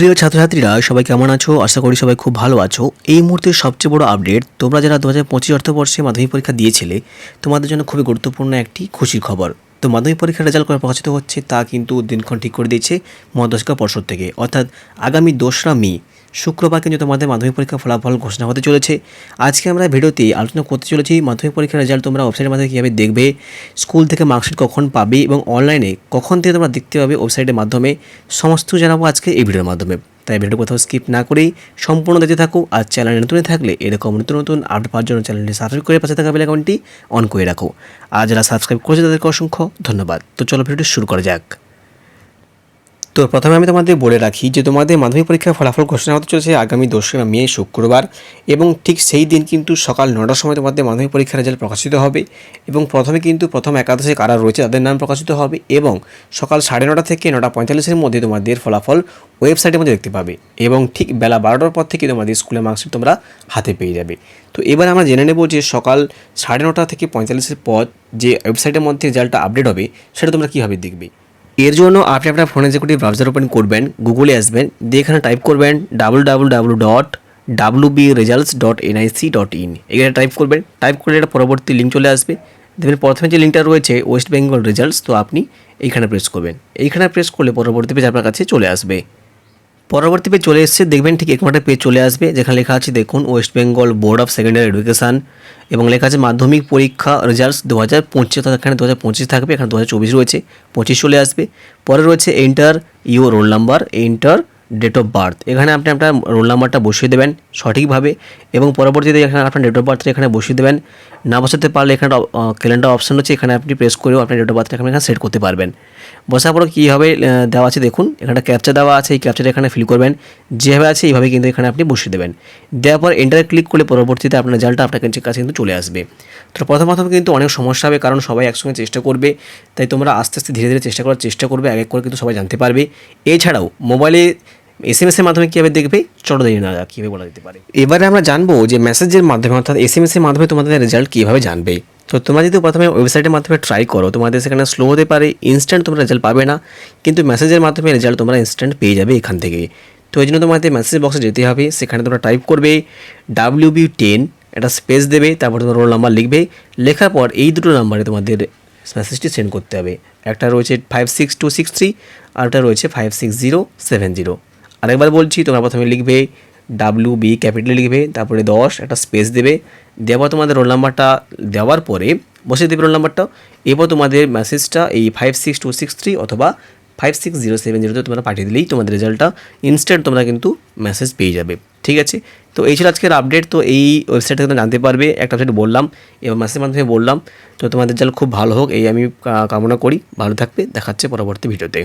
প্রিয় ছাত্রছাত্রীরা, সবাই কেমন আছো? আশা করি সবাই খুব ভালো আছো। এই মুহূর্তের সবচেয়ে বড় আপডেট তোমরা যারা দু হাজার পঁচিশ অর্থবর্ষে মাধ্যমিক পরীক্ষা দিয়েছিলে, তোমাদের জন্য খুবই গুরুত্বপূর্ণ একটি খুশির খবর। তো মাধ্যমিক পরীক্ষার রেজাল্ট করে প্রকাশিত হচ্ছে তা কিন্তু দিনক্ষণ ঠিক করে দিয়েছে মহাদশিকা পর্ষদ থেকে। অর্থাৎ আগামী দোসরা মে শুক্রবার কিন্তু তোমাদের মাধ্যমিক পরীক্ষার ফলাফল ঘোষণা হতে চলেছে। আজকে আমরা ভিডিওতে আলোচনা করতে চলেছি মাধ্যমিক পরীক্ষার রেজাল্ট তোমরা ওয়েবসাইটের মাধ্যমে কীভাবে দেখবে স্কুল থেকে মার্কশিট কখন পাবে এবং অনলাইনে কখন থেকে তোমরা দেখতে পাবে ওয়েবসাইটের মাধ্যমে। সমস্ত জানাব আজকে এই ভিডিওর মাধ্যমে। তাই ভিডিও কোথাও স্কিপ না করেই সম্পূর্ণ দেখতে থাকো আর চ্যানেলে নতুন থাকলে এরকম নতুন নতুন আপডেট পাওয়ার জন্য চ্যানেলটি সাবস্ক্রাইব করে পাশে থাকা বেল অন করে রাখো। আর যারা সাবস্ক্রাইব করেছে তাদেরকে অসংখ্য ধন্যবাদ। তো চলো ভিডিওটি শুরু করা যাক। তো প্রথমে আমি তোমাদের বলে রাখি যে তোমাদের মাধ্যমিক পরীক্ষার ফলাফল ঘোষণা হতে চলেছে আগামী দোসরা মে শুক্রবার এবং ঠিক সেই দিন কিন্তু সকাল নটার সময় তোমাদের মাধ্যমিক পরীক্ষার রেজাল্ট প্রকাশিত হবে এবং প্রথমে কিন্তু প্রথম একাদশে কারা রয়েছে তাদের নাম প্রকাশিত হবে এবং সকাল সাড়ে নটা থেকে নটা পঁয়তাল্লিশের মধ্যে তোমাদের ফলাফল ওয়েবসাইটের মধ্যে দেখতে পাবে এবং ঠিক বেলা বারোটার পর থেকে তোমাদের স্কুলের মার্কশিট তোমরা হাতে পেয়ে যাবে। তো এবার আমরা জেনে নেব যে সকাল সাড়ে নটা থেকে পঁয়তাল্লিশের পর যে ওয়েবসাইটের মধ্যে রেজাল্টটা আপডেট হবে সেটা তোমরা কীভাবে দেখবে? এর জন্য আপনি আপনার ফোনে যে কোটি ব্রাউজার ওপেন করবেন গুগলে আসবেন, দিয়ে এখানে টাইপ করবেন double double W dot W B results dot NIC dot in এখানে টাইপ করবেন টাইপ করলে এটা পরবর্তী লিঙ্ক চলে আসবে। দেখবেন প্রথমে যে লিঙ্কটা রয়েছে ওয়েস্ট বেঙ্গল রেজাল্টস তো আপনি এইখানে প্রেস করবেন। এইখানে প্রেস করলে পরবর্তী পেজ আপনার কাছে চলে আসবে। পরবর্তী পেজ চলে এসছে, দেখবেন ঠিক এক একটা পেজ চলে আসবে, যেখানে লেখা আছে, দেখুন West Bengal Board of Secondary Education এবং লেখা আছে, মাধ্যমিক পরীক্ষা রেজাল্টস দু হাজার পঁচিশ অর্থাৎ এখানে দু হাজার পঁচিশ থাকবে, এখানে দু হাজার চব্বিশ রয়েছে, পঁচিশ চলে আসবে। পরে রয়েছে enter your roll number enter date of birth এখানে আপনি আপনার রোল নাম্বারটা বসিয়ে দেবেন সঠিকভাবে এবং পরবর্তীতে এখানে আপনার ডেট অফ বার্থটা এখানে বসিয়ে দেবেন। না বসাতে পারলে এখানে ক্যালেন্ডার অপশন হচ্ছে এখানে আপনি প্রেস করেও আপনার ডেট অফ বার্থটা এখানে সেট করতে পারবেন। বসার পর কীভাবে দেওয়া আছে দেখুন, এখানে ক্যাপচা দেওয়া আছে, এই ক্যাপচাটা এখানে ফিল করবেন। যেভাবে আছে এইভাবে কিন্তু এখানে আপনি বসিয়ে দেবেন। দেওয়ার পর এন্টার ক্লিক করলে পরবর্তীতে আপনার রেজাল্টটা আপনার কাছে কিন্তু চলে আসবে। তো প্রথম প্রথম কিন্তু অনেক সমস্যা হবে, কারণ সবাই একসঙ্গে চেষ্টা করবে, তাই তোমরা আস্তে আস্তে ধীরে ধীরে চেষ্টা করার চেষ্টা করবে, এক এক করে কিন্তু সবাই জানতে পারবে। এছাড়াও মোবাইলে এস এম এসের মাধ্যমে কীভাবে দেখবে? চলো দেখি না কীভাবে বলা যেতে পারে। এবারে আমরা জানব যে মেসেজের মাধ্যমে, অর্থাৎ এস এম এসের মাধ্যমে তোমাদের রেজাল্ট কীভাবে জানবে। তো তোমরা যদি প্রথমে ওয়েবসাইটের মাধ্যমে ট্রাই করো, তোমাদের সেখানে স্লো হতে পারে ইনস্ট্যান্ট তোমরা রেজাল্ট পাবে না, কিন্তু মেসেজের মাধ্যমে রেজাল্ট তোমরা ইনস্ট্যান্ট পেয়ে যাবে এখান থেকে। তো এই জন্য তোমাদের মেসেজ বক্সে যেতে হবে, সেখানে তোমরা টাইপ করবে ডাব্লিউ বি টেন একটা স্পেস দেবে, তারপর তোমার রোল নাম্বার লিখবে, লেখার পর এই দুটো নাম্বারে তোমাদের মেসেজটি সেন্ড করতে হবে। একটা রয়েছে five six two six three আর একটা রয়েছে five six zero seven zero আরেকবার বলছি, তোমরা প্রথমে লিখবে ডাব্লিউ বি ক্যাপিটালে লিখবে, তারপরে দশ, একটা স্পেস দেবে। দেওয়ার তোমাদের রোল নাম্বারটা দেওয়ার পরে বসে দেবে রোল নাম্বারটা এরপর তোমাদের মেসেজটা এই five six two six three অথবা ফাইভ সিক্স জিরো সেভেন জিরোতে তোমরা পাঠিয়ে দিলেই তোমাদের রেজাল্টটা ইনস্ট্যান্ট তোমরা কিন্তু মেসেজ পেয়ে যাবে। ঠিক আছে? তো এই ছিল আজকের আপডেট তো এই ওয়েবসাইট থেকে জানতে পারবে, একটা ওয়েবসাইট বললাম এবং মেসেজের মাধ্যমে বললাম। তো তোমাদের রেজাল্ট খুব ভালো হোক, এই আমি কামনা করি। ভালো থাকবে, দেখাচ্ছে পরবর্তী ভিডিওতে